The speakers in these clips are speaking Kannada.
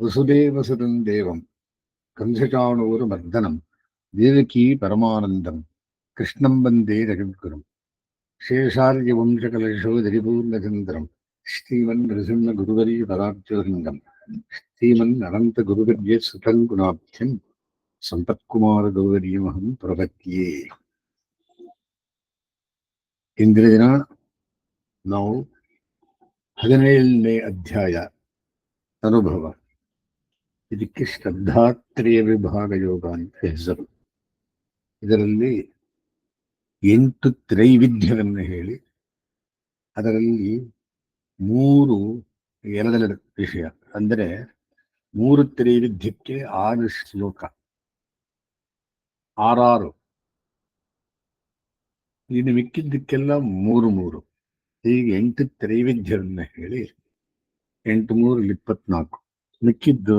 ವಸುದೇವಸುತಂ ದೇವಂ ಕಂಸಚಾಣೂರಮರ್ದನಂ ದೇವಕೀ ಪರಮಾನಂದಂ ಕೃಷ್ಣಂ ವಂದೇ ಜಗದ್ಗುರುಂ ಶೇಷಾರ್ಯವಂಶಕಲಶೋದರಿಪೂರ್ಣಚಂದ್ರಂ ಶ್ರೀಮನ್ ನೃಸಿಂಹ ಗುರುವರಿ ಪರಾರ್ಜಲಿಂಗಂ ಶ್ರೀಮನ್ ಅನಂತ ಗುರುವರ್ಯ ಸುತಂ ಗುಣಾಭ್ಯಂ ಸಂಪತ್ಕುಮಾರ ಗೌರವರ್ಯಮಹಂ ಪ್ರಪತ್ಯೆ ಇಂದಿನ ದಿನ ನಾವು ಹದಿನೇಳನೇ ಅಧ್ಯಾಯ ಅನುಭವ ಇದಕ್ಕೆ ಶ್ರದ್ಧಾತ್ರೇಯ ವಿಭಾಗ ಯೋಗ ಅಂತ ಹೆಸರು. ಇದರಲ್ಲಿ ಎಂಟು ತ್ರೈವಿಧ್ಯವನ್ನು ಹೇಳಿ, ಅದರಲ್ಲಿ ಮೂರು, ಎರಡೆರಡು ವಿಷಯ. ಅಂದರೆ ಮೂರು ತ್ರೈವಿಧ್ಯಕ್ಕೆ ಆರು ಶ್ಲೋಕ. ಆರಾರು. ಇನ್ನು ಮಿಕ್ಕಿದ್ದಕ್ಕೆಲ್ಲ ಮೂರು ಮೂರು. ಹೀಗೆ ಎಂಟು ತ್ರೈವಿಧ್ಯವನ್ನು ಹೇಳಿ, ಎಂಟು ಮೂರು ಇಪ್ಪತ್ನಾಲ್ಕು. ಮಿಕ್ಕಿದ್ದು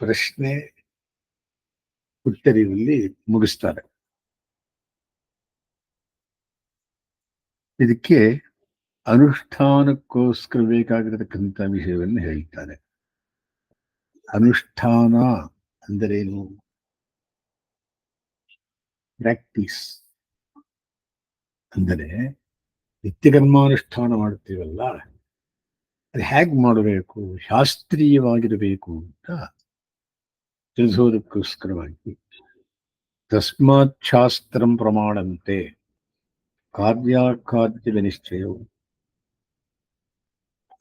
ಪ್ರಶ್ನೆ ಉತ್ತರಿನಲ್ಲಿ ಮುಗಿಸ್ತಾರೆ. ಇದಕ್ಕೆ ಅನುಷ್ಠಾನಕ್ಕೋಸ್ಕರ ಬೇಕಾಗಿರತಕ್ಕಂಥ ವಿಷಯವನ್ನು ಹೇಳ್ತಾರೆ. ಅನುಷ್ಠಾನ ಅಂದರೇನು? ಪ್ರಾಕ್ಟೀಸ್ ಅಂದರೆ ನಿತ್ಯಕರ್ಮಾನುಷ್ಠಾನ ಮಾಡ್ತೀವಲ್ಲ ಅದು ಹೇಗೆ ಮಾಡಬೇಕು, ಶಾಸ್ತ್ರೀಯವಾಗಿರಬೇಕು ಅಂತ ತಿಳಿಸೋದಕ್ಕೋಸ್ಕರವಾಗಿ ತಸ್ಮಾತ್ ಶಾಸ್ತ್ರಂ ಪ್ರಮಾಣಂತೆ ಕಾರ್ಯಾಕಾರ್ಯದ ನಿಶ್ಚಯವು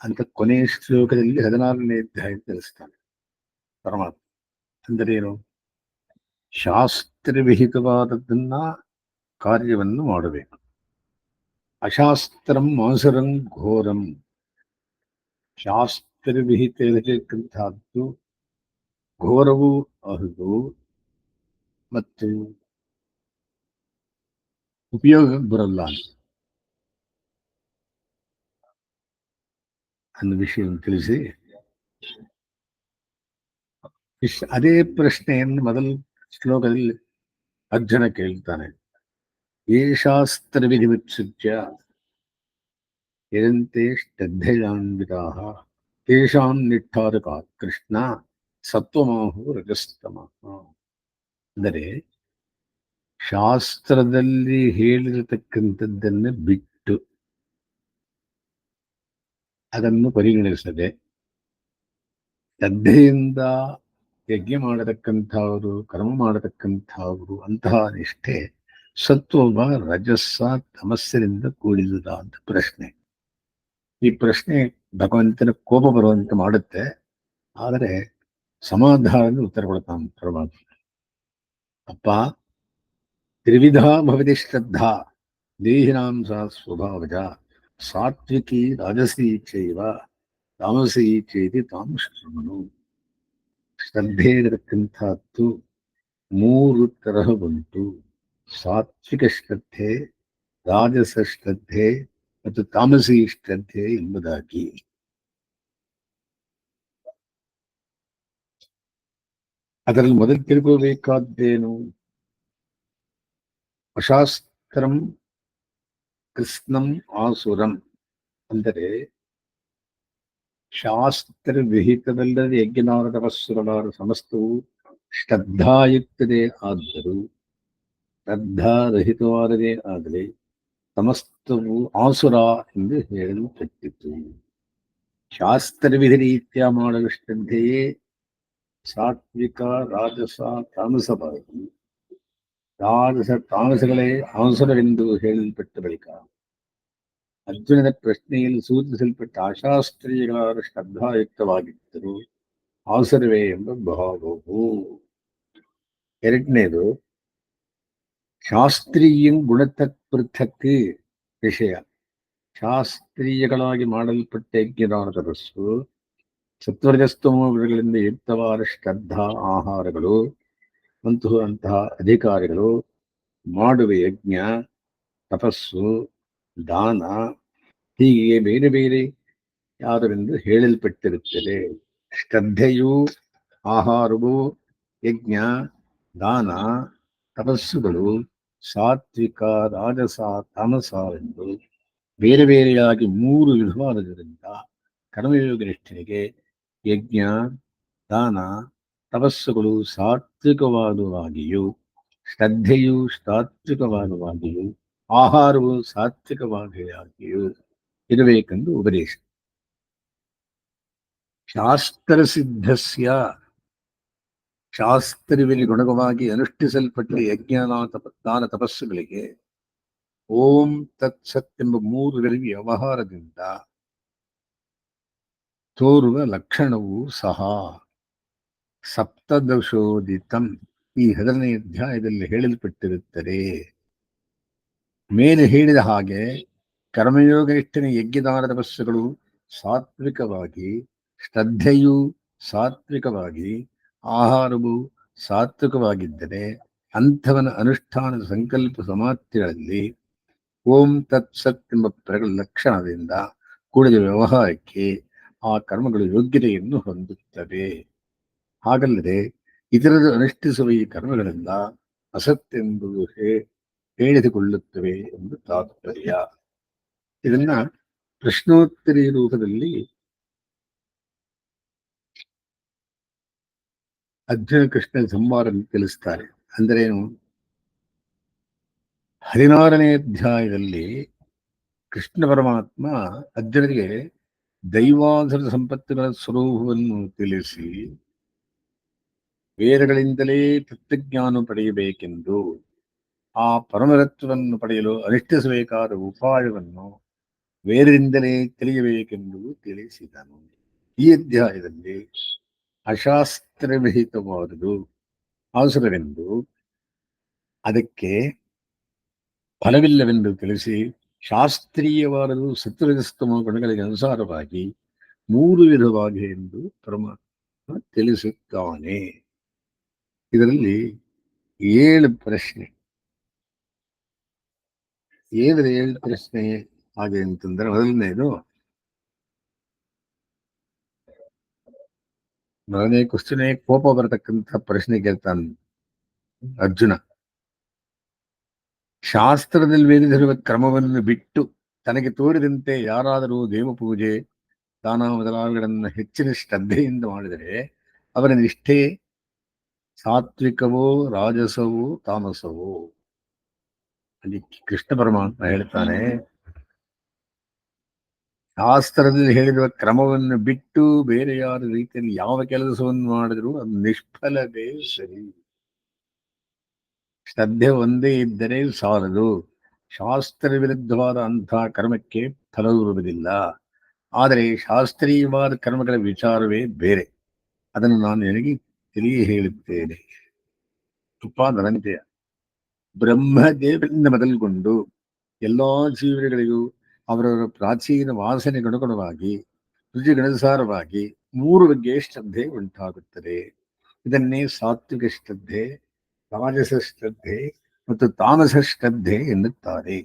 ಅಂತ ಕೊನೆಯ ಶ್ಲೋಕದಲ್ಲಿ ಹದಿನಾರನೇ ಅಧ್ಯಾಯ ತಿಳಿಸ್ತಾನೆ ಪರಮಾತ್ಮ ಅಂದರೇನು ಶಾಸ್ತ್ರವಿಹಿತವಾದದ್ದನ್ನ ಕಾರ್ಯವನ್ನು ಮಾಡಬೇಕು ಅಶಾಸ್ತ್ರಂ ಮಾಸುರಂ ಘೋರಂ ಶಾಸ್ತ್ರವಿಹಿತ ಇರತಕ್ಕಂತಹದ್ದು ಘೋರವೂ ಹೌದು ಮತ್ತು ಉಪಯೋಗ ಬರಲ್ಲ ಅನ್ನೋ ವಿಷಯವನ್ನು ತಿಳಿಸಿ ಇಶ್- ಅದೇ ಪ್ರಶ್ನೆಯನ್ನು ಮೊದಲ ಶ್ಲೋಕದಲ್ಲಿ ಅರ್ಜುನ ಕೇಳ್ತಾನೆ ಏ ಶಾಸ್ತ್ರ ವಿಧಿಮುತ್ಸೃಜ್ಯ ಯದಂತೆ ಶ್ರದ್ಧೆಯಾನ್ವಿತಾ ತೇಷಾಂ ನಿಟ್ಟಾರಕ ಕೃಷ್ಣ ಸತ್ವಮಾಹು ರಜಸ್ತಮ. ಅಂದರೆ ಶಾಸ್ತ್ರದಲ್ಲಿ ಹೇಳಿರತಕ್ಕಂಥದ್ದನ್ನು ಬಿಟ್ಟು ಅದನ್ನು ಪರಿಗಣಿಸದೆ ಶ್ರದ್ಧೆಯಿಂದ ಯಜ್ಞ ಮಾಡತಕ್ಕಂಥವರು, ಕರ್ಮ ಮಾಡತಕ್ಕಂಥವರು, ಅಂತಹ ನಿಷ್ಠೆ ಸತ್ವವ ರಜಸ್ಸ ತಮಸ್ಸಿನಿಂದ ಕೂಡಿದುದ ಅಂತ ಪ್ರಶ್ನೆ. ಈ ಪ್ರಶ್ನೆ ಭಗವಂತನ ಕೋಪ ಬರುವಂತೆ ಮಾಡುತ್ತೆ. ಆದರೆ ಸಮಾಧಾನದ ಉತ್ತರ ಕೊಡ್ತಾನೆ ಪರಮಾತ್ಮ ಅಪ್ಪ ತ್ರಿವಿಧ ಭವತಿ ಶ್ರದ್ಧಾ ದೇಹಿನಾಂ ಸಾ ಸ್ವಭಾವಜ ಸಾತ್ವಿಕಿ ರಾಜಸಿ ಚೈವ ತಾಮಸಿ ಚೇತಿ ತಾಂ ಶೃಣು ಶ್ರದ್ಧೆ ಇರತಕ್ಕಂಥದ್ದು ಮೂರು ತರಹ ಬಂತು ಸಾತ್ವಿಕ ಶ್ರದ್ಧೆ ರಾಜಸ ಶ್ರದ್ಧೆ ಮತ್ತು ತಾಮಸಿ ಶ್ರದ್ಧೆ ಎಂಬುದಾಗಿ ಅದರಲ್ಲಿ ಮೊದಲು ತಿಳ್ಕೋಬೇಕಾದ್ದೇನು ಅಶಾಸ್ತ್ರಂ ಕೃಷ್ಣಂ ಆಸುರಂ ಅಂದರೆ ಶಾಸ್ತ್ರ ವಿಹಿತವಲ್ಲದೆ ಯಜ್ಞನಾರ ತಪಸ್ಸುರನಾರ ಸಮಸ್ತವು ಶ್ರದ್ಧಾಯುಕ್ತದೇ ಆದರೂ ಶ್ರದ್ಧಾರಹಿತವಾದದೇ ಆಗಲಿ ಸಮಸ್ತವು ಆಸುರ ಎಂದು ಹೇಳಲ್ಪಟ್ಟಿತು. ಶಾಸ್ತ್ರವಿಧಿ ರೀತ್ಯ ಮಾಡಲು ಶ್ರದ್ಧೆಯೇ ಸಾತ್ವಿಕ ರಾಜಸ ತಾಮಸವಾಗಿ ರಾಜಸ ತಾಮಸಗಳೇ ಆಸುರವೆಂದು ಹೇಳಲ್ಪಟ್ಟ ಬಳಿಕ ಅರ್ಜುನನ ಪ್ರಶ್ನೆಯಲ್ಲಿ ಸೂಚಿಸಲ್ಪಟ್ಟ ಅಶಾಸ್ತ್ರೀಯಗಳಾದ ಶ್ರದ್ಧಾಯುಕ್ತವಾಗಿದ್ದರು ಆಸುರವೇ ಎಂಬ ಭಾವವು ಎರಡನೇದು ಶಾಸ್ತ್ರೀಯ ಗುಣತಕ್ ಪೃಥಕ್ ವಿಷಯ ಶಾಸ್ತ್ರೀಯಗಳಾಗಿ ಮಾಡಲ್ಪಟ್ಟ ಯಜ್ಞದಾನ ತಪಸ್ಸು ಸತ್ವರಜಸ್ತಮೋಗಳಿಂದ ಯುಕ್ತವಾದ ಶ್ರದ್ಧಾ ಆಹಾರಗಳು, ಅಂತಹ ಅಂತಹ ಅಧಿಕಾರಿಗಳು, ಮಾಡುವ ಯಜ್ಞ, ತಪಸ್ಸು, ದಾನ ಹೀಗೆ ಬೇರೆ ಬೇರೆ ಯಾದವೆಂದು ಹೇಳಲ್ಪಟ್ಟಿರುತ್ತದೆ. ಶ್ರದ್ಧೆಯು, ಆಹಾರವು, ಯಜ್ಞ, ದಾನ, ತಪಸ್ಸುಗಳು, ಸಾತ್ವಿಕ, ರಾಜಸ, ತಾಮಸ ಎಂದು ಬೇರೆ ಬೇರೆಯಾಗಿ ಮೂರು ವಿಧವಾದದರಿಂದ ಕರ್ಮಯೋಗ ನಿಷ್ಠನಿಗೆ ಯಜ್ಞ, ದಾನ, ತಪಸ್ಸುಗಳು ಸಾತ್ವಿಕವಾದವಾಗಿಯೂ, ಶ್ರದ್ಧೆಯು ಸಾತ್ವಿಕವಾದವಾಗಿಯೂ, ಆಹಾರವು ಸಾತ್ವಿಕವಾಗಿಯಾಗಿಯೂ ಇರಬೇಕೆಂದು ಉಪದೇಶ. ಶಾಸ್ತ್ರಸಿದ್ಧಸ್ಯ. ಶಾಸ್ತ್ರವಿನ ಗುಣಕವಾಗಿ ಅನುಷ್ಠಿಸಲ್ಪಟ್ಟ ಯಜ್ಞಾನ ತಪ ದಾನ ತಪಸ್ಸುಗಳಿಗೆ ಓಂ ತತ್ಸತ್ ಎಂಬ ಮೂರು ವ್ಯವಹಾರದಿಂದ ತೋರುವ ಲಕ್ಷಣವೂ ಸಹ. ಸಪ್ತದಶೋದಿತಂ ಈ ಹದಿನನೇ ಅಧ್ಯಾಯದಲ್ಲಿ ಹೇಳಲ್ಪಟ್ಟಿರುತ್ತದೆ. ಮೇಲೆ ಹೇಳಿದ ಹಾಗೆ ಕರ್ಮಯೋಗನಿಷ್ಠನ ಯಜ್ಞದಾನ ತಪಸ್ಸುಗಳು ಸಾತ್ವಿಕವಾಗಿ, ಶ್ರದ್ಧೆಯು ಸಾತ್ವಿಕವಾಗಿ, ಆಹಾರವು ಸಾತ್ವಿಕವಾಗಿದ್ದರೆ ಅಂಥವನ ಅನುಷ್ಠಾನದ ಸಂಕಲ್ಪ ಸಮಾಪ್ತಿಗಳಲ್ಲಿ ಓಂ ತತ್ಸತ್ ಎಂಬ ಪ್ರಗಳ ಲಕ್ಷಣದಿಂದ ಕೂಡಿದ ವ್ಯವಹಾರಕ್ಕೆ ಆ ಕರ್ಮಗಳು ಯೋಗ್ಯತೆಯನ್ನು ಹೊಂದುತ್ತವೆ. ಹಾಗಲ್ಲದೆ ಇತರರು ಅನುಷ್ಠಿಸುವ ಈ ಕರ್ಮಗಳೆಲ್ಲ ಅಸತ್ಯೆಂಬುದು ಹೇಳಿದುಕೊಳ್ಳುತ್ತವೆ ಎಂದು ತಾತ್ಪರ್ಯ. ಇದನ್ನ ಪ್ರಶ್ನೋತ್ತರಿ ರೂಪದಲ್ಲಿ ಅರ್ಜುನ ಕೃಷ್ಣ ಸಂವಾರ ತಿಳಿಸ್ತಾರೆ. ಅಂದ್ರೇನು? ಹದಿನಾರನೇ ಅಧ್ಯಾಯದಲ್ಲಿ ಕೃಷ್ಣ ಪರಮಾತ್ಮ ಅರ್ಜುನರಿಗೆ ದೈವಾಧಾರ ಸಂಪತ್ತುಗಳ ಸ್ವರೂಪವನ್ನು ತಿಳಿಸಿ ವೇದಗಳಿಂದಲೇ ತತ್ವಜ್ಞಾನ ಪಡೆಯಬೇಕೆಂದು ಆ ಪರಮರತ್ವವನ್ನು ಪಡೆಯಲು ಅನುಷ್ಠಿಸಬೇಕಾದ ಉಪಾಯವನ್ನು ವೇದದಿಂದಲೇ ತಿಳಿಯಬೇಕೆಂದು ತಿಳಿಸಿದನು. ಈ ಅಧ್ಯಾಯದಲ್ಲಿ ಅಶಾಸ್ತ್ರವಿಹಿತವಾದುದು. ಅವಸರವೆಂದು ಅದಕ್ಕೆ ಫಲವಿಲ್ಲವೆಂದು ತಿಳಿಸಿ ಶಾಸ್ತ್ರೀಯವಾದದು ಸತ್ವರಜಸ್ತಮ ಗುಣಗಳಿಗೆ ಅನುಸಾರವಾಗಿ ಮೂರು ವಿಧವಾಗಿ ಎಂದು ಪರಮಾತ್ಮ ತಿಳಿಸುತ್ತಾನೆ. ಇದರಲ್ಲಿ ಏಳು ಪ್ರಶ್ನೆ. ಏದ್ರ ಏಳು ಪ್ರಶ್ನೆ ಹಾಗೆ ಅಂತಂದ್ರೆ ಮೊದಲನೇದು, ಮೊದಲನೇ ಕ್ವಶನೇ ಕೋಪ ಬರತಕ್ಕಂಥ ಪ್ರಶ್ನೆ ಕೇಳ್ತಾನೆ ಅರ್ಜುನ. ಶಾಸ್ತ್ರದಲ್ಲಿ ವೇದಿಸಿರುವ ಕ್ರಮವನ್ನು ಬಿಟ್ಟು ತನಗೆ ತೋರಿದಂತೆ ಯಾರಾದರೂ ದೇವಪೂಜೆ, ದಾನ ಮೊದಲಾದಗಳನ್ನು ಹೆಚ್ಚಿನ ಶ್ರದ್ಧೆಯಿಂದ ಮಾಡಿದರೆ ಅವರ ನಿಷ್ಠೆ ಸಾತ್ವಿಕವೋ, ರಾಜಸವೋ, ತಾಮಸವೋ? ಅಲ್ಲಿ ಕೃಷ್ಣ ಪರಮಾತ್ಮ ಹೇಳ್ತಾನೆ, ಶಾಸ್ತ್ರದಲ್ಲಿ ಹೇಳಿರುವ ಕ್ರಮವನ್ನು ಬಿಟ್ಟು ಬೇರೆ ಯಾರ ರೀತಿಯಲ್ಲಿ ಯಾವ ಕೆಲಸವನ್ನು ಮಾಡಿದ್ರು ಅದು ನಿಷ್ಫಲವೇ ಸರಿ. ಶ್ರದ್ಧೆ ಒಂದೇ ಇದ್ದರೆ ಸಾಲದು. ಶಾಸ್ತ್ರ ವಿರುದ್ಧವಾದ ಅಂತಹ ಕರ್ಮಕ್ಕೆ ಫಲವಿರುವುದಿಲ್ಲ. ಆದರೆ ಶಾಸ್ತ್ರೀಯವಾದ ಕರ್ಮಗಳ ವಿಚಾರವೇ ಬೇರೆ. ಅದನ್ನು ನಾನು ನಿನಗೆ ತಿಳಿಯ ಹೇಳುತ್ತೇನೆ ಉಪಾದನಂತೆಯ ಬ್ರಹ್ಮದೇವರಿಂದ ಮೊದಲುಗೊಂಡು ಎಲ್ಲಾ ಜೀವಿಗಳಿಗೂ ಅವರವರ ಪ್ರಾಚೀನ ವಾಸನೆಗನುಗುಣವಾಗಿ, ರುಚಿಗನುಸಾರವಾಗಿ ಮೂರು ಬಗ್ಗೆ ಶ್ರದ್ಧೆ ಉಂಟಾಗುತ್ತದೆ. ಇದನ್ನೇ ಸಾತ್ವಿಕ ಶ್ರದ್ಧೆ ರಾಜಸ ಶ್ರದ್ಧೆ ಮತ್ತು ತಾಮಸ ಶ್ರದ್ಧೆ ಎನ್ನುತ್ತಾರೆ.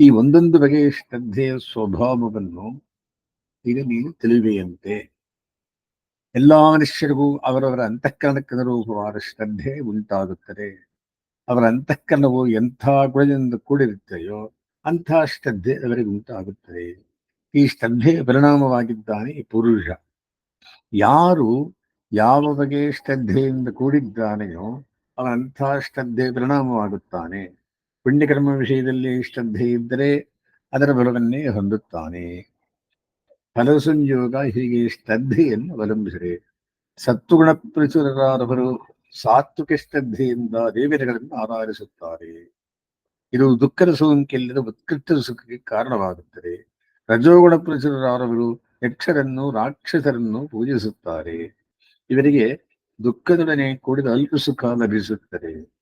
ಈ ಒಂದೊಂದು ಬಗೆಯ ಶ್ರದ್ಧೆಯ ಸ್ವಭಾವವನ್ನು ಈಗ ನೀನು ತಿಳಿವೆಯಂತೆ ಎಲ್ಲಾ ಮನುಷ್ಯರಿಗೂ ಅವರವರ ಅಂತಃಕರಣಕ್ಕನುರೂಪವಾದ ಶ್ರದ್ಧೆ ಉಂಟಾಗುತ್ತದೆ. ಅವರ ಅಂತಃಕರಣವು ಎಂಥ ಗುಣದಿಂದ ಕೂಡಿರುತ್ತೆಯೋ ಅಂಥ ಶ್ರದ್ಧೆ ಅವರಿಗೆ ಉಂಟಾಗುತ್ತದೆ. ಈ ಶ್ರದ್ಧೆಯ ಪರಿಣಾಮವಾಗಿದ್ದಾನೆ ಈ ಪುರುಷ. ಯಾರು ಯಾವ ಬಗೆಯ ಶ್ರದ್ಧೆಯಿಂದ ಕೂಡಿದ್ದಾನೆಯೋ ಅಂಥ ಶ್ರದ್ಧೆ ಪರಿಣಾಮವಾಗುತ್ತಾನೆ. ಪುಣ್ಯಕರ್ಮ ವಿಷಯದಲ್ಲಿ ಶ್ರದ್ಧೆ ಇದ್ದರೆ ಅದರ ಬಲವನ್ನೇ ಹೊಂದುತ್ತಾನೆ. ಫಲಸಂಯೋಗ ಹೀಗೆ ಶ್ರದ್ಧೆಯನ್ನು ಅವಲಂಬಿಸಿದೆ. ಸತ್ವಗುಣ ಪ್ರಚುರರಾದವರು ಸಾತ್ವಿಕ ಶ್ರದ್ಧೆಯಿಂದ ದೇವತೆಗಳನ್ನು ಆರಾಧಿಸುತ್ತಾರೆ. ಇದು ದುಃಖದ ಸೋಂಕಿಲ್ಲದ ಉತ್ಕೃಷ್ಟ ಸುಖಕ್ಕೆ ಕಾರಣವಾಗುತ್ತದೆ. ರಜೋಗುಣ ಪ್ರಚುರರಾದವರು ಯಕ್ಷರನ್ನು, ರಾಕ್ಷಸರನ್ನು ಪೂಜಿಸುತ್ತಾರೆ. ಇವರಿಗೆ ದುಃಖದೊಡನೆ ಕೂಡಿದ ಅಲ್ಪ ಸುಖ ಲಭಿಸುತ್ತದೆ.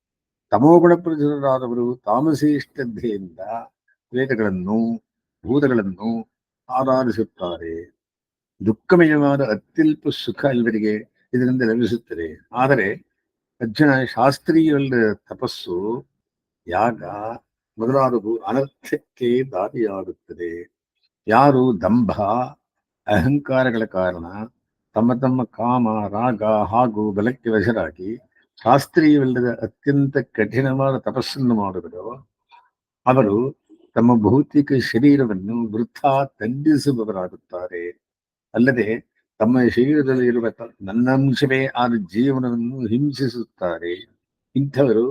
ತಮೋಗುಣ ಪ್ರಚುರರಾದವರು ತಾಮಸಿ ಶ್ರದ್ಧೆಯಿಂದ ವೇದಗಳನ್ನು ಭೂತಗಳನ್ನು ಆರಾಧಿಸುತ್ತಾರೆ. ದುಃಖಮಯವಾದ ಅತ್ಯಲ್ಪ ಸುಖ ಇವರಿಗೆ ಇದರಿಂದ ಲಭಿಸುತ್ತದೆ. ಆದರೆ ಅಜ್ಜನ ಶಾಸ್ತ್ರೀಯವಲ್ಲ ತಪಸ್ಸು ಯಾಗ ಮೊದಲಾದವು ಅನರ್ಥಕ್ಕೆ ದಾರಿಯಾಗುತ್ತದೆ. ಯಾರು ದಂಭ, ಅಹಂಕಾರಗಳ ಕಾರಣ ತಮ್ಮ ತಮ್ಮ ಕಾಮ, ರಾಗ ಹಾಗೂ ಬಲಕ್ಕೆ ವಶರಾಗಿ ಶಾಸ್ತ್ರೀಯವಲ್ಲದ ಅತ್ಯಂತ ಕಠಿಣವಾದ ತಪಸ್ಸನ್ನು ಮಾಡಿದರು, ಅವರು ತಮ್ಮ ಭೌತಿಕ ಶರೀರವನ್ನು ವೃಥಾ ತಂಡಿಸುವವರಾಗುತ್ತಾರೆ ಅಲ್ಲದೆ ತಮ್ಮ ಶರೀರದಲ್ಲಿ ಇರುವ ನನ್ನಂಶವೇ ಆದ ಜೀವನವನ್ನು ಹಿಂಸಿಸುತ್ತಾರೆ. ಇಂಥವರು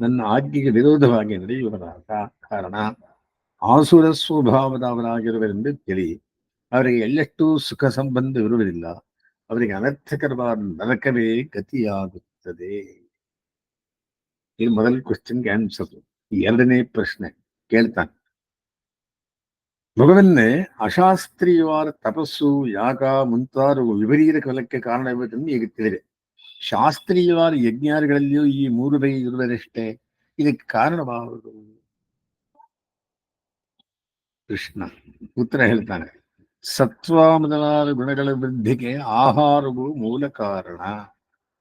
ನನ್ನ ಆಜ್ಞೆಗೆ ವಿರೋಧವಾಗಿ ನಡೆಯುವವರಾದ ಕಾರಣ ಆಸುರ ಸ್ವಭಾವದವರಾಗಿರುವರೆಂದು ತಿಳಿ ಅವರಿಗೆ ಎಳ್ಳಷ್ಟು ಸುಖ ಸಂಬಂಧವಿರುವುದಿಲ್ಲ ಅವರಿಗೆ ಅನರ್ಥಕರವಾದ ನರಕವೇ ಗತಿಯಾಗುತ್ತದೆ? ಇದು ಮೊದಲ ಕ್ವಶನ್ಗೆ ಆನ್ಸರ್ ಎರಡನೇ ಪ್ರಶ್ನೆ ಕೇಳ್ತಾನೆ. ಭಗವನ್ನೇ ಅಶಾಸ್ತ್ರೀಯವಾದ ತಪಸ್ಸು, ಯಾಗ ಮುಂತಾದವು ವಿಪರೀತ ಕಲಕ್ಕೆ ಕಾರಣವೆಂಬುದನ್ನು ಈಗ ತಿಳಿದೆ ಶಾಸ್ತ್ರೀಯವಾದ ಯಜ್ಞಾದಿಗಳಲ್ಲಿಯೂ ಈ ಮೂರು ಬೈ ಇರುವುದಷ್ಟೇ ಇದಕ್ಕೆ ಕಾರಣವಾಗುವುದು? ಕೃಷ್ಣ ಉತ್ತರ ಹೇಳ್ತಾನೆ. ಸತ್ವ ಮೊದಲಾದ ಗುಣಗಳ ವೃದ್ಧಿಗೆ ಆಹಾರವು ಮೂಲ ಕಾರಣ.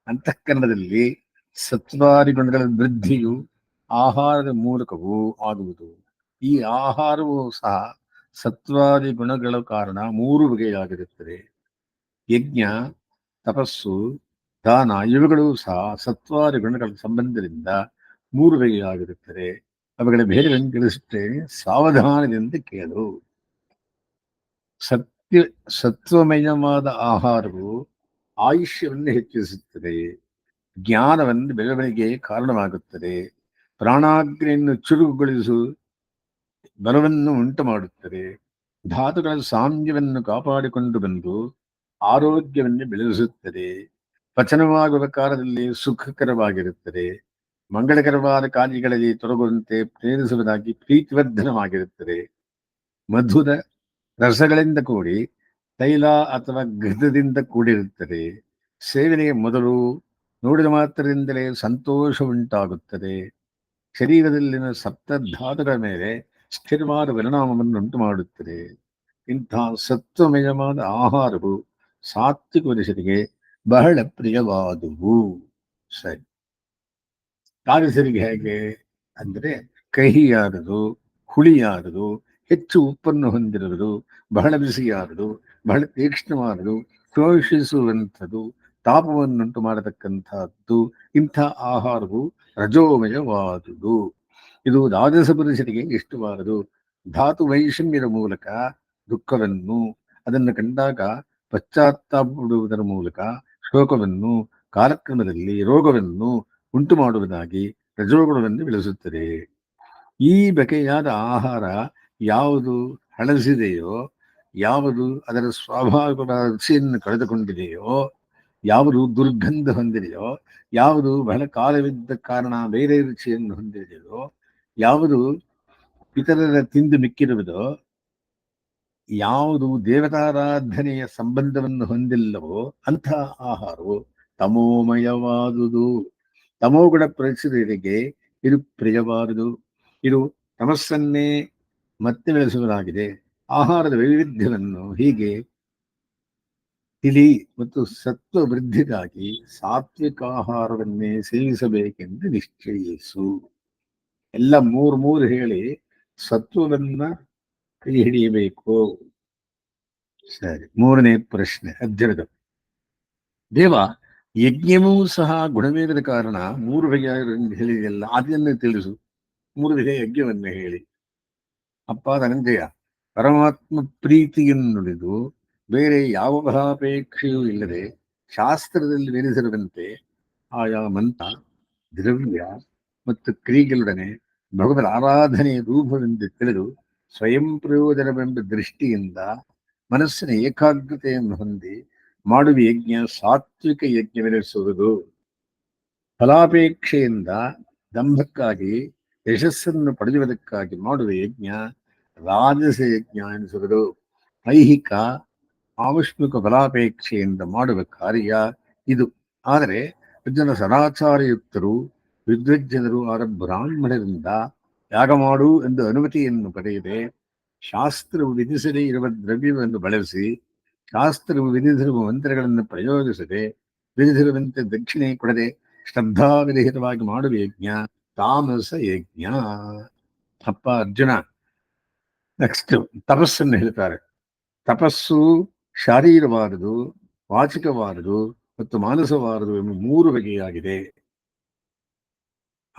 ಅಂತಃಕರಣದಲ್ಲಿ ಸತ್ವಾದಿ ಗುಣಗಳ ವೃದ್ಧಿಯು ಆಹಾರದ ಮೂಲಕವೂ ಆಗುವುದು. ಈ ಆಹಾರವು ಸಹ ಸತ್ವಾದಿ ಗುಣಗಳ ಕಾರಣ ಮೂರು ಬಗೆಯಾಗಿರುತ್ತದೆ. ಯಜ್ಞ, ತಪಸ್ಸು, ದಾನ ಇವುಗಳು ಸಹ ಸತ್ವಾದಿ ಗುಣಗಳ ಸಂಬಂಧದಿಂದ ಮೂರು ಬಗೆಯಾಗಿರುತ್ತದೆ. ಅವುಗಳ ಬೇರೆ ತಿಳಿಸುತ್ತೇನೆ. ಸಾವಧಾನದಿಂದ ಕೇಳು. ಸತ್ಯ, ಸತ್ವಮಯವಾದ ಆಹಾರವು ಆಯುಷ್ಯವನ್ನು ಹೆಚ್ಚಿಸುತ್ತದೆ. ಜ್ಞಾನವನ್ನು ಬೆಳವಣಿಗೆ ಕಾರಣವಾಗುತ್ತದೆ. ಪ್ರಾಣಾಗ್ನಿಯನ್ನು ಚುರುಕುಗೊಳಿಸು ಬಲವನ್ನು ಉಂಟು ಮಾಡುತ್ತದೆ ಧಾತುಗಳ ಸಾಮ್ಯವನ್ನು ಕಾಪಾಡಿಕೊಂಡು ಬಂದು ಆರೋಗ್ಯವನ್ನು ಬೆಳೆಸುತ್ತದೆ. ಪಚನವಾಗುವ ಕಾಲದಲ್ಲಿ ಸುಖಕರವಾಗಿರುತ್ತದೆ. ಮಂಗಳಕರವಾದ ಕಾರ್ಯಗಳಲ್ಲಿ ತೊಡಗುವಂತೆ ಪ್ರೇರಿಸುವುದಾಗಿ ಪ್ರೀತಿವರ್ಧನವಾಗಿರುತ್ತದೆ. ಮಧುರ ರಸಗಳಿಂದ ಕೂಡಿ ತೈಲ ಅಥವಾ ಘೃತದಿಂದ ಕೂಡಿರುತ್ತದೆ. ಸೇವನೆಗೆ ಮೊದಲು ನೋಡಿದ ಮಾತ್ರದಿಂದಲೇ ಸಂತೋಷ ಉಂಟಾಗುತ್ತದೆ. ಶರೀರದಲ್ಲಿನ ಸಪ್ತಧಾತುಗಳ ಮೇಲೆ ಸ್ಥಿರವಾದ ಪರಿಣಾಮವನ್ನು ಉಂಟು ಮಾಡುತ್ತದೆ ಇಂತಹ ಸತ್ವಮಯವಾದ ಆಹಾರವು ಸಾತ್ವಿಕ ಮನುಷ್ಯರಿಗೆ ಬಹಳ ಪ್ರಿಯವಾದುವು. ಸರಿ. ಕಾರ್ಯಸರಿಗೆ ಹೇಗೆ? ಅಂದರೆ ಕಹಿಯಾದದು, ಹುಳಿಯಾದದು ಹೆಚ್ಚು ಉಪ್ಪನ್ನು ಹೊಂದಿರುವುದು, ಬಹಳ ಬಿಸಿಯಾದದು, ಬಹಳ ತೀಕ್ಷ್ಣವಾದದು ಶೋಷಿಸುವಂಥದ್ದು ತಾಪವನ್ನುಂಟು ಮಾಡತಕ್ಕಂಥದ್ದು, ಇಂಥ ಆಹಾರವು ರಜೋಮಯವಾದುದು. ಇದು ರಾಜಸ ಪುರುಷರಿಗೆ ಇಷ್ಟವಾದದು ಧಾತು ವೈಷಮ್ಯದ ಮೂಲಕ ದುಃಖವನ್ನು, ಅದನ್ನು ಕಂಡಾಗ ಪಶ್ಚಾತ್ತಾಪಡುವುದರ ಮೂಲಕ ಶೋಕವನ್ನು, ಕಾಲಕ್ರಮದಲ್ಲಿ ರೋಗವನ್ನು ಉಂಟು ಮಾಡುವುದಾಗಿ ರಜೋಗುಣವನ್ನು ಬೆಳೆಸುತ್ತದೆ. ಈ ಬಗೆಯಾದ ಆಹಾರ ಯಾವುದು ಹಳಸಿದೆಯೋ, ಯಾವುದು ಅದರ ಸ್ವಾಭಾವಿಕ ರುಚಿಯನ್ನು ಕಳೆದುಕೊಂಡಿದೆಯೋ, ಯಾವುದು ದುರ್ಗಂಧ ಹೊಂದಿದೆಯೋ, ಯಾವುದು ಬಹಳ ಕಾಲವಿದ್ದ ಕಾರಣ ಬೇರೆ ರುಚಿಯನ್ನು ಹೊಂದಿದೆಯೋ, ಯಾವುದು ಇತರರ ತಿಂದು ಮಿಕ್ಕಿರುವುದೋ, ಯಾವುದು ದೇವತಾರಾಧನೆಯ ಸಂಬಂಧವನ್ನು ಹೊಂದಿಲ್ಲವೋ ಅಂಥ ಆಹಾರವು ತಮೋಮಯವಾದುದು. ತಮೋಗುಣ ಪರಿಸ್ಥಿತಿಗೆ ಇದು ಪ್ರಿಯವಾದುದು. ಇದು ತಮಸ್ಸನ್ನೇ ಮತ್ತೆ ಬೆಳೆಸುವುದಾಗಿದೆ. ಆಹಾರದ ವೈವಿಧ್ಯವನ್ನು ಹೀಗೆ ತಿಳಿ ಮತ್ತು ಸತ್ವ ವೃದ್ಧಿಗಾಗಿ ಸಾತ್ವಿಕ ಆಹಾರವನ್ನೇ ಸೇವಿಸಬೇಕೆಂದು ನಿಶ್ಚಯಿಸು. ಎಲ್ಲ ಮೂರು ಮೂರು ಹೇಳಿ ಸತ್ವವನ್ನ ಕೈ ಹಿಡಿಯಬೇಕು. ಸರಿ, ಮೂರನೇ ಪ್ರಶ್ನೆ, ಅಧ್ಯಯನದ. ದೇವ, ಯಜ್ಞವೂ ಸಹ ಗುಣವೇದ ಕಾರಣ ಮೂರು ಬಗೆಯ ಹೇಳಿದೆಯಲ್ಲ, ಅದನ್ನು ತಿಳಿಸು. ಮೂರು ಬಗೆಯ ಯಜ್ಞವನ್ನು ಹೇಳಿ. ಅಪ್ಪ ಧನಂಜಯ ಪರಮಾತ್ಮ ಪ್ರೀತಿಯನ್ನುಳಿದು ಬೇರೆ ಯಾವ ಭಾಪೇಕ್ಷೆಯೂ ಇಲ್ಲದೆ ಶಾಸ್ತ್ರದಲ್ಲಿ ವಿಧಿಸಿರುವಂತೆ ಆಯಾ ಮಂತ ದ್ರವ್ಯ ಮತ್ತು ಕ್ರಿಯೆಗಳೊಡನೆ ಭಗವದ ಆರಾಧನೆಯ ರೂಪವೆಂದು ತಿಳಿದು ಸ್ವಯಂ ಪ್ರಯೋಜನವೆಂಬ ದೃಷ್ಟಿಯಿಂದ ಮನಸ್ಸಿನ ಏಕಾಗ್ರತೆಯನ್ನು ಹೊಂದಿ ಮಾಡುವ ಯಜ್ಞ ಸಾತ್ವಿಕ ಯಜ್ಞವೆನಿಸುವುದು. ಫಲಾಪೇಕ್ಷೆಯಿಂದ ದಂಭಕ್ಕಾಗಿ ಯಶಸ್ಸನ್ನು ಪಡೆಯುವುದಕ್ಕಾಗಿ ಮಾಡುವ ಯಜ್ಞ ರಾಜಸ ಯಜ್ಞ ಎನಿಸುವುದು ಐಹಿಕ ಆವಿಷ್ಮಿಕ ಫಲಾಪೇಕ್ಷೆಯಿಂದ ಮಾಡುವ ಕಾರ್ಯ ಇದು. ಆದರೆ ಅರ್ಜುನ ಸದಾಚಾರಯುಕ್ತರು ವಿದ್ವಜ್ಜನರು ಆದ ಬ್ರಾಹ್ಮಣರಿಂದ ಯಾಗ ಮಾಡು ಎಂದು ಅನುಮತಿಯನ್ನು ಪಡೆಯದೆ ಶಾಸ್ತ್ರವು ವಿಧಿಸದೇ ಇರುವ ದ್ರವ್ಯವನ್ನು ಬಳಸಿ ಶಾಸ್ತ್ರವು ವಿಧಿಸಿರುವ ಮಂತ್ರಗಳನ್ನು ಪ್ರಯೋಗಿಸದೆ ವಿಧಿಸಿರುವಂತೆ ದಕ್ಷಿಣೆ ಕೊಡದೆ ಶ್ರದ್ಧಾವಿರಹಿತವಾಗಿ ಮಾಡುವ ಯಜ್ಞ ತಾಮಸ ಯಜ್ಞ. ಅಪ್ಪ ಅರ್ಜುನ. ನೆಕ್ಸ್ಟ್ ತಪಸ್ಸನ್ನು ಹೇಳ್ತಾರೆ. ತಪಸ್ಸು ಶಾರೀರವಾರದು ವಾಚಿಕವಾರದು ಮತ್ತು ಮಾನಸವಾರದು ಎಂಬ ಮೂರು ಬಗೆಯಾಗಿದೆ.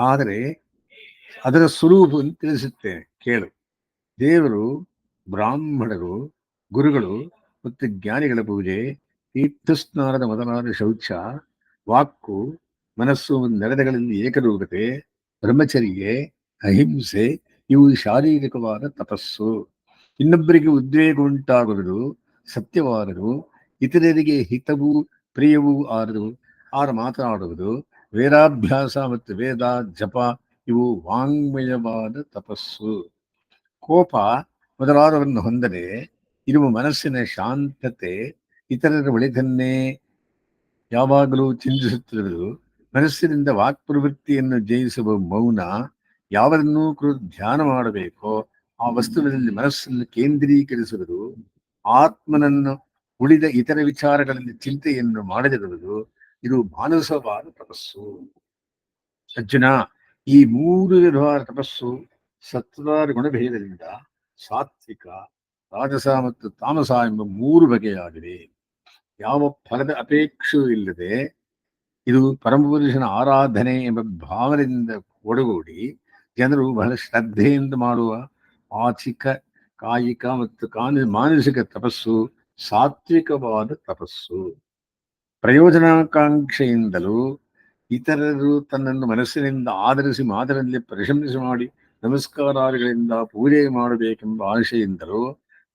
ಆದರೆ ಅದರ ಸ್ವರೂಪವನ್ನು ತಿಳಿಸುತ್ತೇನೆ ಕೇಳು. ದೇವರು, ಬ್ರಾಹ್ಮಣರು, ಗುರುಗಳು ಮತ್ತು ಜ್ಞಾನಿಗಳ ಪೂಜೆ, ತೀರ್ಥಸ್ನಾನದ ಮೊದಲಾದ ಶೌಚ ವಾಕು ಮನಸ್ಸು ನೆರೆದಗಳಲ್ಲಿ ಏಕರೂಪತೆ, ಬ್ರಹ್ಮಚರ್ಯೆ, ಅಹಿಂಸೆ ಇವು ಶಾರೀರಿಕವಾದ ತಪಸ್ಸು. ಇನ್ನೊಬ್ಬರಿಗೆ ಉದ್ವೇಗ ಉಂಟಾಗುವುದು ಸತ್ಯವಾದರು ಇತರರಿಗೆ ಹಿತವೂ ಪ್ರಿಯವೂ ಆದರು ಆರು ಮಾತನಾಡುವುದು. ವೇದಾಭ್ಯಾಸ ಮತ್ತು ವೇದ, ಜಪ ಇವು ವಾಂಗ್ಮಯವಾದ ತಪಸ್ಸು. ಕೋಪ ಮೊದಲಾದವನ್ನು ಹೊಂದದೆ ಇರುವ ಮನಸ್ಸಿನ ಶಾಂತತೆ ಇತರರ ಒಳಿತನ್ನೇ ಯಾವಾಗಲೂ ಚಿಂತಿಸುತ್ತಿರುವುದು. ಮನಸ್ಸಿನಿಂದ ವಾಕ್ಪ್ರವೃತ್ತಿಯನ್ನು ಜಯಿಸುವ ಮೌನ ಯಾವರನ್ನೂ ಕುರಿತು ಧ್ಯಾನ ಮಾಡಬೇಕೋ ಆ ವಸ್ತುವಿನಲ್ಲಿ ಮನಸ್ಸನ್ನು ಕೇಂದ್ರೀಕರಿಸುವುದು ಆತ್ಮನನ್ನು ಉಳಿದ ಇತರ ವಿಚಾರಗಳಲ್ಲಿ ಚಿಂತೆಯನ್ನು ಮಾಡದಿರುವುದು ಇದು ಮಾನಸವಾದ ತಪಸ್ಸು. ಅರ್ಜುನ ಈ ಮೂರು ವಿಧವಾದ ತಪಸ್ಸು ಸತ್ವಾರ ಗುಣಭೇದದಿಂದ ಸಾತ್ವಿಕ ರಾಜಸ ಮತ್ತು ತಾಮಸ ಎಂಬ ಮೂರು ಬಗೆಯಾಗಿದೆ ಯಾವ ಫಲದ ಅಪೇಕ್ಷೆಯೂ ಇಲ್ಲದೆ ಇದು ಪರಮಪುರುಷನ ಆರಾಧನೆ ಎಂಬ ಭಾವನೆಯಿಂದ ಒಡಗೂಡಿ ಜನರು ಬಹಳ ಶ್ರದ್ಧೆಯಿಂದ ಮಾಡುವ ಆಚಿಕ ಕಾಯಿಕ ಮತ್ತು ಕಾನ ಮಾನಸಿಕ ತಪಸ್ಸು, ಸಾತ್ವಿಕವಾದ ತಪಸ್ಸು. ಪ್ರಯೋಜನಾಕಾಂಕ್ಷೆಯಿಂದಲೂ ಇತರರು ತನ್ನನ್ನು ಮನಸ್ಸಿನಿಂದ ಆಧರಿಸಿ ಮಾತಿನಲ್ಲಿ ಪ್ರಶಂಸೆ ಮಾಡಿ ನಮಸ್ಕಾರಗಳಿಂದ ಪೂಜೆ ಮಾಡಬೇಕೆಂಬ ಆಶೆಯಿಂದಲೂ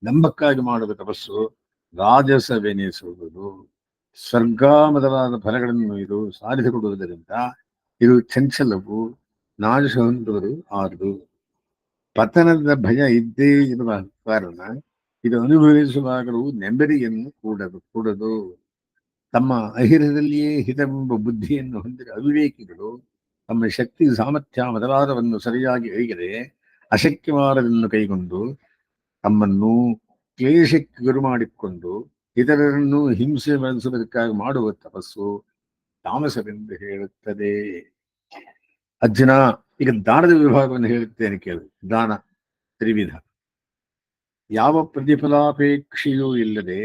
ನಂಬಕ್ಕಾಗಿ ಮಾಡುವ ತಪಸ್ಸು ರಾಜಸವೆನಿಸುವುದು. ಸ್ವರ್ಗ ಮೊದಲಾದ ಫಲಗಳನ್ನು ಇದು ಸಾಧಿಸಿಕೊಡುವುದರಿಂದ ಇದು ಚಂಚಲವು. ನಾಶ ಹೊಂದುವುದು ಆರದು ಪತನದ ಭಯ ಇದ್ದೇ ಇರುವ ಕಾರಣ ಇದು ಅನುಭವಿಸುವಾಗಲೂ ನೆಮ್ಮದಿಯನ್ನು ಕೂಡದು ಕೂಡದು. ತಮ್ಮ ಅಹಿರದಲ್ಲಿಯೇ ಹಿತವೆಂಬ ಬುದ್ಧಿಯನ್ನು ಹೊಂದಿದ ಅವಿವೇಕಿಗಳು ತಮ್ಮ ಶಕ್ತಿ ಸಾಮರ್ಥ್ಯ ಮೊದಲಾದವನ್ನು ಸರಿಯಾಗಿ ಅರಿಯದೆ ಅಶಕ್ಯವಾದವನ್ನು ಕೈಗೊಂಡು ತಮ್ಮನ್ನು ಕ್ಲೇಶಕ್ಕೆ ಗುರು ಮಾಡಿಕೊಂಡು ಇತರರನ್ನು ಹಿಂಸೆ ಬಳಸುವುದಕ್ಕಾಗಿ ಮಾಡುವ ತಪಸ್ಸು ತಾಮಸವೆಂದು ಹೇಳುತ್ತದೆ. ಅರ್ಜುನ, ಈಗ ದಾನದ ವಿಭಾಗವನ್ನು ಹೇಳುತ್ತೇನೆ ಕೇಳಿ. ದಾನ ತ್ರಿವಿಧ. ಯಾವ ಪ್ರತಿಫಲಾಪೇಕ್ಷೆಯೂ ಇಲ್ಲದೆ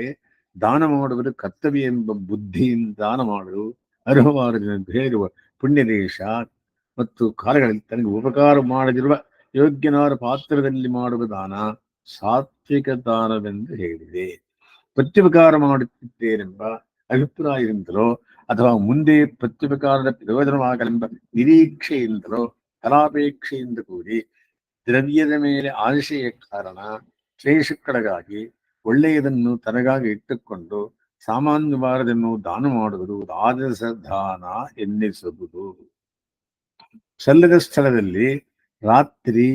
ದಾನ ಮಾಡುವುದು ಕರ್ತವ್ಯ ಎಂಬ ಬುದ್ಧಿಯಿಂದ ದಾನ ಮಾಡಲು ಅರ್ಹವಾದ ಹೇರುವ ಪುಣ್ಯದೇಶ ಮತ್ತು ಕಾಲಗಳಲ್ಲಿ ತನಗೆ ಉಪಕಾರ ಮಾಡದಿರುವ ಯೋಗ್ಯನಾದ ಪಾತ್ರದಲ್ಲಿ ಮಾಡುವ ದಾನ ಸಾತ್ವಿಕ ದಾನವೆಂದು ಹೇಳಿದೆ. ಪ್ರತ್ಯುಪಕಾರ ಮಾಡುತ್ತಿದ್ದೇನೆಂಬ ಅಭಿಪ್ರಾಯದಿಂದಲೋ ಅಥವಾ ಮುಂದೆ ಪ್ರತ್ಯುಪಕಾರದ ಪ್ರಯೋಜನವಾಗಲೆಂಬ ನಿರೀಕ್ಷೆಯಿಂದಲೋ, ಫಲಾಪೇಕ್ಷೆಯಿಂದ ಕೂಡಿ ದ್ರವ್ಯದ ಮೇಲೆ ಆಶೆಯ ಕಾರಣ ಕ್ಲೇಶಕ್ಕೊಳಗಾಗಿ ಒಳ್ಳೆಯದನ್ನು ತನಗಾಗಿ ಇಟ್ಟುಕೊಂಡು ಸಾಮಾನ್ಯವಾರದನ್ನು ದಾನ ಮಾಡುವುದು ರಾಜಸ ದಾನ ಎನ್ನಿಸುವುದು ಸಲ್ಲದ ಸ್ಥಳದಲ್ಲಿ ರಾತ್ರಿ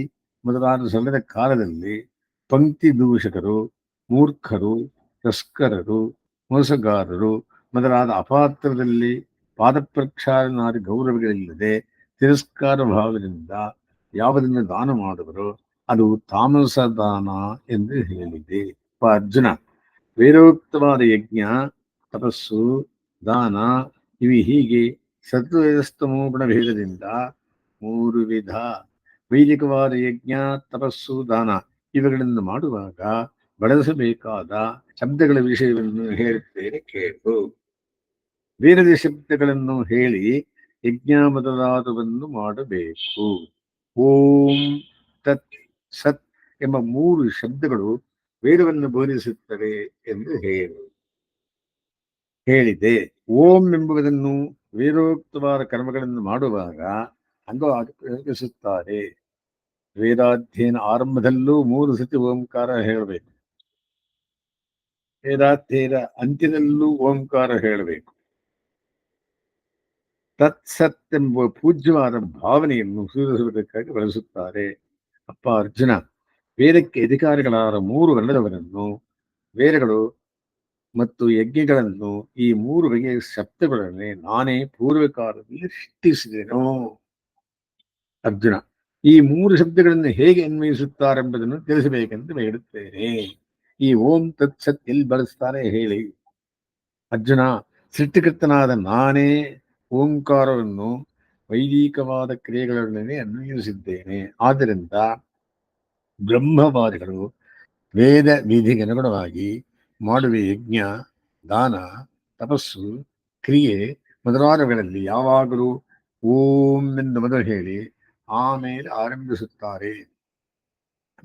ಮೊದಲಾದ ಸಲ್ಲದ ಕಾಲದಲ್ಲಿ ಪಂಕ್ತಿ ದೂಷಕರು, ಮೂರ್ಖರು ತಸ್ಕರರು ಮೋಸಗಾರರು ಮೊದಲಾದ ಅಪಾತ್ರದಲ್ಲಿ ಪಾದಪ್ರಕ್ಷಾಲನಾದಿ ಗೌರವಗಳಿಲ್ಲದೆ ತಿರಸ್ಕಾರ ಭಾವದಿಂದ ಯಾವುದನ್ನು ದಾನ ಮಾಡುವರು ಅದು ತಾಮಸ ದಾನ ಎಂದು ಹೇಳಿದೆ. ಅರ್ಜುನ, ವೇದೋಕ್ತವಾದ ಯಜ್ಞ, ತಪಸ್ಸು, ದಾನ, ಇವಿ ಹೀಗೆ ಸತ್ವಸ್ತಮೋ ಗುಣಭೇದದಿಂದ ಮೂರು ವಿಧ. ವೈದಿಕವಾದ ಯಜ್ಞ, ತಪಸ್ಸು, ದಾನ ಇವುಗಳನ್ನು ಮಾಡುವಾಗ ಬಳಸಬೇಕಾದ ಶಬ್ದಗಳ ವಿಷಯವನ್ನು ಹೇಳುತ್ತೇನೆ ಕೇಳು. ವೇದದ ಶಬ್ದಗಳನ್ನು ಹೇಳಿ ಯಜ್ಞ ಮಾಡಬೇಕು. ಓಂ ತತ್ ಸತ್ ಎಂಬ ಮೂರು ಶಬ್ದಗಳು ವೇದವನ್ನು ಬೋಧಿಸುತ್ತವೆ ಎಂದು ಹೇಳಿ. ಹೇಳಿದೆ. ಓಂ ಎಂಬುದನ್ನು ವೇದೋಕ್ತವಾದ ಕರ್ಮಗಳನ್ನು ಮಾಡುವಾಗ ಅಂಗ ಪ್ರಯೋಗಿಸುತ್ತಾರೆ ವೇದಾಧ್ಯಯನ ಆರಂಭದಲ್ಲೂ ಮೂರು ಸತಿ ಓಂಕಾರ ಹೇಳಬೇಕು. ವೇದಾಧ್ಯಯನ ಅಂತ್ಯದಲ್ಲೂ ಓಂಕಾರ ಹೇಳಬೇಕು. ತತ್ಸತ್ ಎಂಬ ಪೂಜ್ಯವಾದ ಭಾವನೆಯನ್ನು ಸೂಚಿಸುವುದಕ್ಕಾಗಿ ಬಳಸುತ್ತಾರೆ. ಅಪ್ಪ ಅರ್ಜುನ, ವೇದಕ್ಕೆ ಅಧಿಕಾರಿಗಳಾದ ಮೂರು ವರ್ಣದವರನ್ನು, ವೇದಗಳು ಮತ್ತು ಯಜ್ಞಗಳನ್ನು ಈ ಮೂರು ಬಗೆಯ ಶಬ್ದಗಳನ್ನೇ ನಾನೇ ಪೂರ್ವಕಾಲದಲ್ಲಿ ಸೃಷ್ಟಿಸಿದೆನು. ಅರ್ಜುನ, ಈ ಮೂರು ಶಬ್ದಗಳನ್ನು ಹೇಗೆ ಅನ್ವಯಿಸುತ್ತಾರೆಂಬುದನ್ನು ತಿಳಿಸಬೇಕೆಂದು ಹೇಳುತ್ತೇನೆ ಈ ಓಂ ತತ್ಸತ್ ಎಲ್ಲಿ ಬಳಸ್ತಾರೆ ಹೇಳಿ. ಅರ್ಜುನ, ಸೃಷ್ಟಿಕರ್ತನಾದ ನಾನೇ ಓಂಕಾರವನ್ನು ವೈದಿಕವಾದ ಕ್ರಿಯೆಗಳೊಡನೆ ಅನ್ವಯಿಸಿದ್ದೇನೆ. ಆದ್ದರಿಂದ ಬ್ರಹ್ಮವಾದಿಗಳು ವೇದ ವಿಧಿಗೆ ಅನುಗುಣವಾಗಿ ಮಾಡುವ ಯಜ್ಞ, ದಾನ, ತಪಸ್ಸು, ಕ್ರಿಯೆ ಮೊದಲಾದವುಗಳಲ್ಲಿ ಯಾವಾಗಲೂ ಓಂ ಎಂದು ಮೊದಲು ಹೇಳಿ ಆಮೇಲೆ ಆರಂಭಿಸುತ್ತಾರೆ.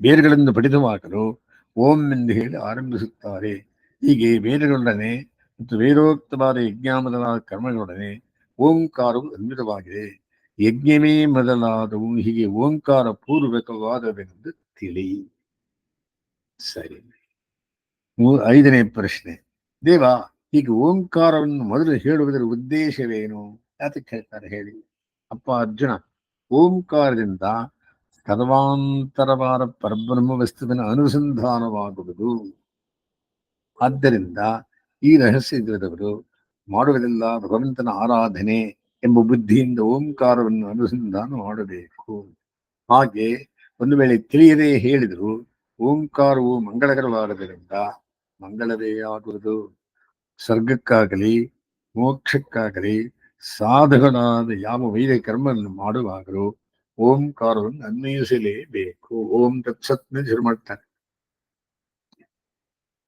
ಬೇರುಗಳನ್ನು ಪಡಿತವಾಗಲು ಓಂ ಎಂದು ಹೇಳಿ ಆರಂಭಿಸುತ್ತಾರೆ. ಹೀಗೆ ಬೇರುಗಳೊಡನೆ ಮತ್ತು ವೇದೋಕ್ತವಾದ ಯಜ್ಞ ಮೊದಲಾದ ಕರ್ಮಗಳೊಡನೆ ಓಂಕಾರವು ಅನ್ವಿತವಾಗಿದೆ ಯಜ್ಞವೇ ಮೊದಲಾದವು ಹೀಗೆ ಓಂಕಾರ ಪೂರ್ವಕವಾದವೆಂದು ತಿಳಿ. ಸರಿ. ಐದನೇ ಪ್ರಶ್ನೆ. ದೇವ, ಹೀಗೆ ಓಂಕಾರವನ್ನು ಮೊದಲು ಹೇಳುವುದರ ಉದ್ದೇಶವೇನು? ಯಾತಕ್ಕೆ ಹೇಳ್ತಾರೆ ಹೇಳಿ. ಅಪ್ಪ ಅರ್ಜುನ, ಓಂಕಾರದಿಂದ ಸರ್ವಾಂತರವಾದ ಪರಬ್ರಹ್ಮ ವಸ್ತುವಿನ ಅನುಸಂಧಾನವಾಗುವುದು. ಆದ್ದರಿಂದ ಈ ರಹಸ್ಯ ತಿಳಿದವರು ಮಾಡುವುದೆಲ್ಲ ಭಗವಂತನ ಆರಾಧನೆ ಎಂಬ ಬುದ್ಧಿಯಿಂದ ಓಂಕಾರವನ್ನು ಅನುಸಂಧಾನ ಮಾಡಬೇಕು. ಹಾಗೆ ಒಂದು ವೇಳೆ ತಿಳಿಯದೇ ಹೇಳಿದರು ಓಂಕಾರವು ಮಂಗಳಕರವಾದದರಿಂದ ಮಂಗಳವೇ ಆಗುವುದು. ಸ್ವರ್ಗಕ್ಕಾಗಲಿ, ಮೋಕ್ಷಕ್ಕಾಗಲಿ, ಸಾಧಕನಾದ ಯಾವ ವೈದ್ಯ ಕರ್ಮವನ್ನು ಮಾಡುವಾಗಲೂ ಓಂಕಾರವನ್ನು ಅನ್ವಯಿಸಲೇಬೇಕು. ಓಂ ತತ್ಸತ್ನ ಶುರು ಮಾಡ್ತಾರೆ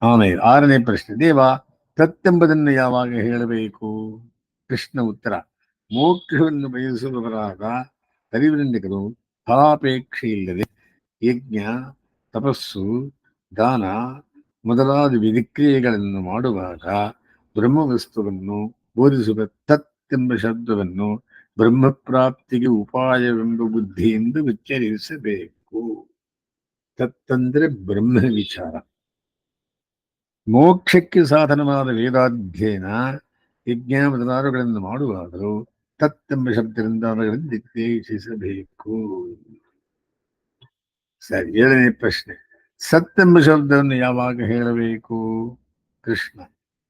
ಆಮೇಲೆ ಆರನೇ ಪ್ರಶ್ನೆ, ದೇವ ತತ್ತೆಂಬುದನ್ನು ಯಾವಾಗ ಹೇಳಬೇಕು? ಕೃಷ್ಣ ಉತ್ತರ. ಮೋಕ್ಷವನ್ನು ಬಯಸುವವರಾದ ಹರಿವೃಂದಿಕರು ಫಲಾಪೇಕ್ಷೆ ಇಲ್ಲದೆ ಯಜ್ಞ, ತಪಸ್ಸು, ದಾನ ಮೊದಲಾದ ವಿಧಿಕ್ರಿಯೆಗಳನ್ನು ಮಾಡುವಾಗ ಬ್ರಹ್ಮವಸ್ತುವನ್ನು ಬೋಧಿಸುವ ತತ್ ಎಂಬ ಶಬ್ದವನ್ನು ಬ್ರಹ್ಮಪ್ರಾಪ್ತಿಗೆ ಉಪಾಯವೆಂಬ ಬುದ್ಧಿಯಿಂದ ಉಚ್ಚರಿಸಬೇಕು. ತತ್ತಂದ್ರೆ ಬ್ರಹ್ಮ ವಿಚಾರ ಮೋಕ್ಷಕ್ಕೆ ಸಾಧನವಾದ ವೇದಾಧ್ಯಯನ ಯಜ್ಞ ಮೊದಲಾದವುಗಳನ್ನು ಮಾಡುವಾಗಲೂ ತತ್ತೆಂಬ ಶಬ್ದದಿಂದ ನಿರ್ದೇಶಿಸಬೇಕು ಸರಿ, ಏಳನೇ ಪ್ರಶ್ನೆ. ಸತ್ತೆಂಬ ಶಬ್ದವನ್ನು ಯಾವಾಗ ಹೇಳಬೇಕು? ಕೃಷ್ಣ,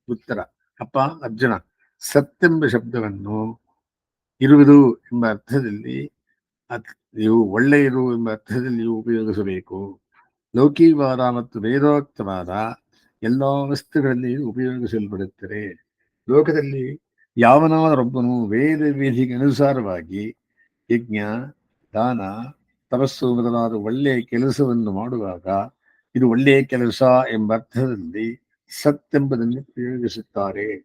ಉತ್ತರ. ಅಪ್ಪ, ಅರ್ಜುನ, ಸತ್ತೆಂಬ ಶಬ್ದವನ್ನು ಇರುವುದು ಎಂಬ ಅರ್ಥದಲ್ಲಿ ನೀವು ಒಳ್ಳೆಯದು ಎಂಬ ಅರ್ಥದಲ್ಲಿ ಉಪಯೋಗಿಸಬೇಕು. ಲೌಕಿಕವಾದ ಮತ್ತು ವೇದೋಕ್ತವಾದ ಎಲ್ಲ ವಸ್ತುಗಳಲ್ಲಿ ಉಪಯೋಗಿಸಲ್ಪಡುತ್ತದೆ. ಲೋಕದಲ್ಲಿ ಯಾವನಾದರೊಬ್ಬನು ವೇದ ವಿಧಿಗೆ ಅನುಸಾರವಾಗಿ ಯಜ್ಞ, ದಾನ, ತಪಸ್ಸು ಮೊದಲಾದ ಒಳ್ಳೆಯ ಕೆಲಸವನ್ನು ಮಾಡುವಾಗ ಇದು ಒಳ್ಳೆಯ ಕೆಲಸ ಎಂಬ ಅರ್ಥದಲ್ಲಿ ಸತ್ತೆಂಬುದನ್ನು ಉಪಯೋಗಿಸುತ್ತಾರೆ.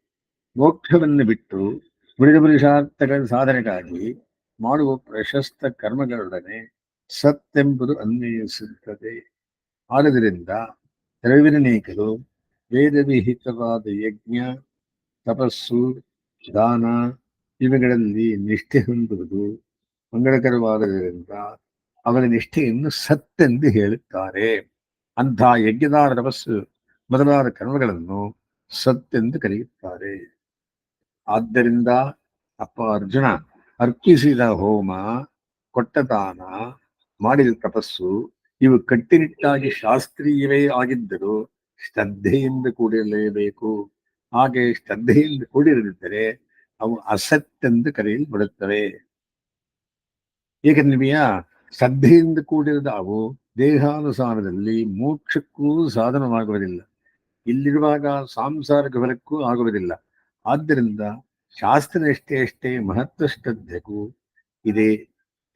ಮೋಕ್ಷವನ್ನು ಬಿಟ್ಟು ಉಳಿದ ಪುರುಷಾರ್ಥಗಳ ಸಾಧನೆಗಾಗಿ ಮಾಡುವ ಪ್ರಶಸ್ತ ಕರ್ಮಗಳೊಡನೆ ಸತ್ತೆಂಬುದು ಅನ್ವಯಿಸುತ್ತದೆ. ಆದುದರಿಂದ ದ್ರವಿಣನೇಕರು ವೇದವಿಹಿತವಾದ ಯಜ್ಞ, ತಪಸ್ಸು, ದಾನ ಇವುಗಳಲ್ಲಿ ನಿಷ್ಠೆ ಹೊಂದುವುದು ಮಂಗಳಕರವಾದದರಿಂದ ಅವರ ನಿಷ್ಠೆಯನ್ನು ಸತ್ತೆಂದು ಹೇಳುತ್ತಾರೆ. ಅಂಥ ಯಜ್ಞದಾನ, ತಪಸ್ಸು ಮೊದಲಾದ ಕರ್ಮಗಳನ್ನು ಸತ್ತೆಂದು ಕರೆಯುತ್ತಾರೆ. ಆದ್ದರಿಂದ ಅಪ್ಪ ಅರ್ಜುನ ಅರ್ಪಿಸಿದ ಹೋಮ ಕೊಟ್ಟ ದಾನ ಮಾಡಿದ ತಪಸ್ಸು ಇವು ಕಟ್ಟಿನಿಟ್ಟಾಗಿ ಶಾಸ್ತ್ರೀಯವೇ ಆಗಿದ್ದರೂ ಶ್ರದ್ಧೆಯಿಂದ ಕೂಡಿರಲೇಬೇಕು. ಹಾಗೆ ಶ್ರದ್ಧೆಯಿಂದ ಕೂಡಿರದಿದ್ದರೆ ಅವು ಅಸತ್ತೆಂದು ಕರೆಯಲ್ಪಡುತ್ತವೆ. ಏಕೆಂದ್ರೆ ಶ್ರದ್ಧೆಯಿಂದ ಕೂಡಿರದ ಅವು ದೇಹಾನುಸಾರದಲ್ಲಿ ಮೋಕ್ಷಕ್ಕೂ ಸಾಧನವಾಗುವುದಿಲ್ಲ. ಇಲ್ಲಿರುವಾಗ ಸಾಂಸಾರಿಕ ಆಗುವುದಿಲ್ಲ. ಆದ್ದರಿಂದ ಶಾಸ್ತ್ರನಿಷ್ಠೆ ಅಷ್ಟೇ ಮಹತ್ವ ಶ್ರದ್ಧೆಗೂ ಇದೆ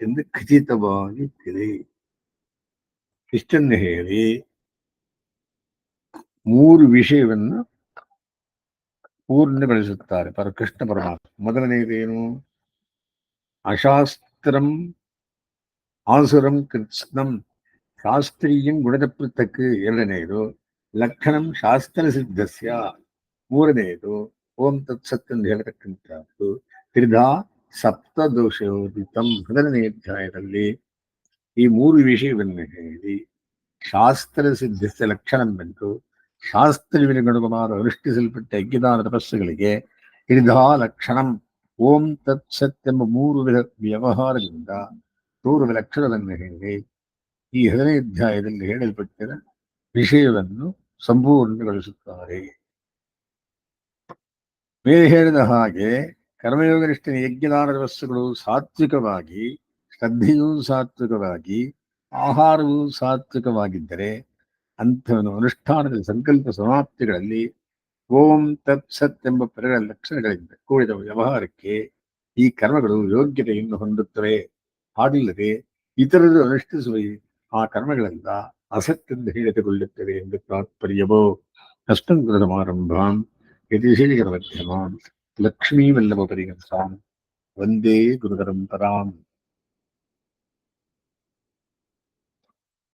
ಎಂದು ಖಚಿತವಾಗಿ ತಿಳಿ ಇಷ್ಟನ್ನು ಹೇಳಿ ಮೂರು ವಿಷಯವನ್ನು ಪೂರ್ಣಗೊಳಿಸುತ್ತಾರೆ ಪರ, ಕೃಷ್ಣ ಪರಮಾತ್ಮ. ಮೊದಲನೆಯದೇನು ಅಶಾಸ್ತ್ರಂ ಆಸುರಂ ಕೃತ್ಸ್ನಂ. ಶಾಸ್ತ್ರೀಯಂ ಗುಣದ ಪೃಥಕ್. ಎರಡನೆಯದು ಲಕ್ಷಣಂ ಶಾಸ್ತ್ರ ಸಿದ್ಧಸ್ಯ. ಮೂರನೆಯದು ಓಂ ತತ್ಸತ್ ಎಂದು ಹೇಳತಕ್ಕಂಥದ್ದು. ತ್ರಿಧಾ ಸಪ್ತದೋಷೋದಿತಂ. ಮೊದಲನೇ ಅಧ್ಯಾಯದಲ್ಲಿ ಈ ಮೂರು ವಿಷಯವನ್ನು ಹೇಳಿ ಶಾಸ್ತ್ರ ಸಿದ್ಧಸ್ಯ ಲಕ್ಷಣವೆಂದು ಶಾಸ್ತ್ರವಿನಗನುಗುಣವಾದ ಅನುಷ್ಠಿಸಲ್ಪಟ್ಟ ಯಜ್ಞದಾನ ತಪಸ್ಸುಗಳಿಗೆ ಹಿರಿಧಾ ಲಕ್ಷಣಂ. ಓಂ ತತ್ಸತ್ ಎಂಬ ಮೂರು ವಿಧ ವ್ಯವಹಾರದಿಂದ ಮೂರು ಲಕ್ಷಣವನ್ನು ಹೇಳಿ ಈ ಹದಿನೈದು ಅಧ್ಯಾಯದಲ್ಲಿ ಹೇಳಲ್ಪಟ್ಟಿರ ವಿಷಯವನ್ನು ಸಂಪೂರ್ಣಗೊಳಿಸುತ್ತಾರೆ. ಮೇಲೆ ಹೇಳಿದ ಹಾಗೆ ಕರ್ಮಯೋಗನಿಷ್ಠನ ಯಜ್ಞದಾನ ತಪಸ್ಸುಗಳು ಸಾತ್ವಿಕವಾಗಿ ಶ್ರದ್ಧೆಯೂ ಸಾತ್ವಿಕವಾಗಿ, ಆಹಾರವೂ ಸಾತ್ವಿಕವಾಗಿದ್ದರೆ ಅಂಥವನು ಅನುಷ್ಠಾನದ ಸಂಕಲ್ಪ ಸಮಾಪ್ತಿಗಳಲ್ಲಿ ಓಂ ತತ್ ಸತ್ ಎಂಬ ಪದಗಳ ಲಕ್ಷಣಗಳಿಂದ ಕೂಡಿದ ವ್ಯವಹಾರಕ್ಕೆ ಈ ಕರ್ಮಗಳು ಯೋಗ್ಯತೆಯನ್ನು ಹೊಂದುತ್ತವೆ. ಹಾಗಿಲ್ಲದೆ ಇತರರು ಅನುಷ್ಠಿಸುವ ಆ ಕರ್ಮಗಳೆಲ್ಲ ಅಸತ್ಯದಿಂದ ಹೇಳಿತುಕೊಳ್ಳುತ್ತವೆ ಎಂದು ತಾತ್ಪರ್ಯವೋ. ಅಷ್ಟಂಕುರ ಸಮಾರಂಭಾಂ ಯತಿಶೇಖರ ಮಧ್ಯಮಾಂ ಲಕ್ಷ್ಮೀವಲ್ಲಭ ಪರಿಗಂಸಾಂ ವಂದೇ ಗುರುಪರಂಪರಾಂ.